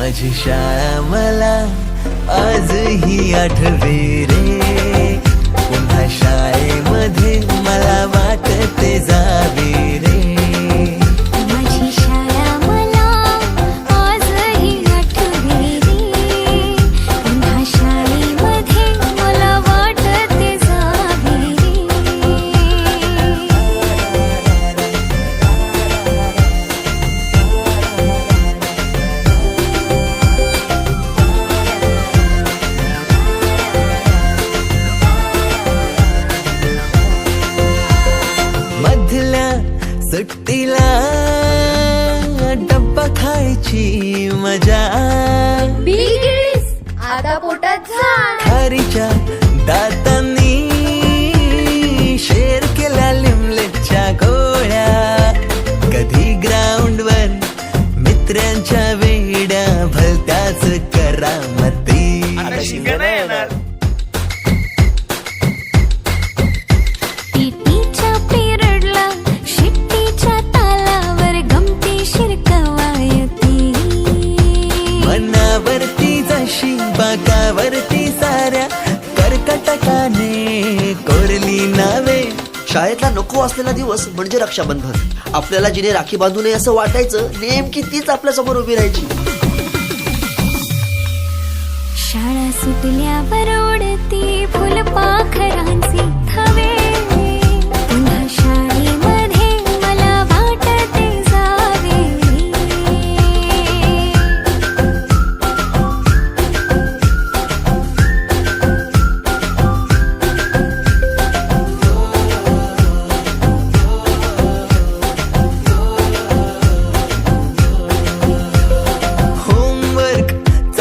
माझी शाळा मला आजही आठवे रे. डब्बा खायची मजा. आता पोटात झाड. खारीच्या दातांनी शेर केल्या लिमलेटच्या गोळ्या. कधी ग्राउंडवर मित्रांच्या वेड्या भलत्याच करामती. टीटीच्या जशी बागावरती साऱ्या कर्कटकाने कोरली नावे. शाळेतला नको असलेला दिवस म्हणजे रक्षाबंधन. आपल्याला जिने राखी बांधू नये असं वाटायचं नेमकी तीच आपल्यासमोर उभी राहायची. शाळा सुटल्यावर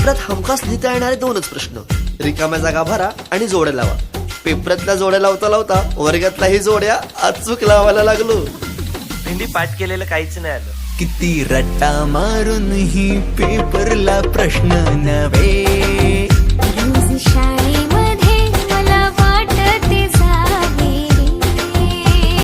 पेपरात हमखास लिहिता येणारे दोनच प्रश्न. रिकाम्या जागा भरा आणि जोड्या लावा. पेपरातल्या जोड्या लावता लावता वर्गातल्याही जोड्या अचूक लावायला लागलो. भेंडी पाठ केलेलं काहीच नाही आलं. किती रट्टा मारून ही पेपरला प्रश्न नव्हे.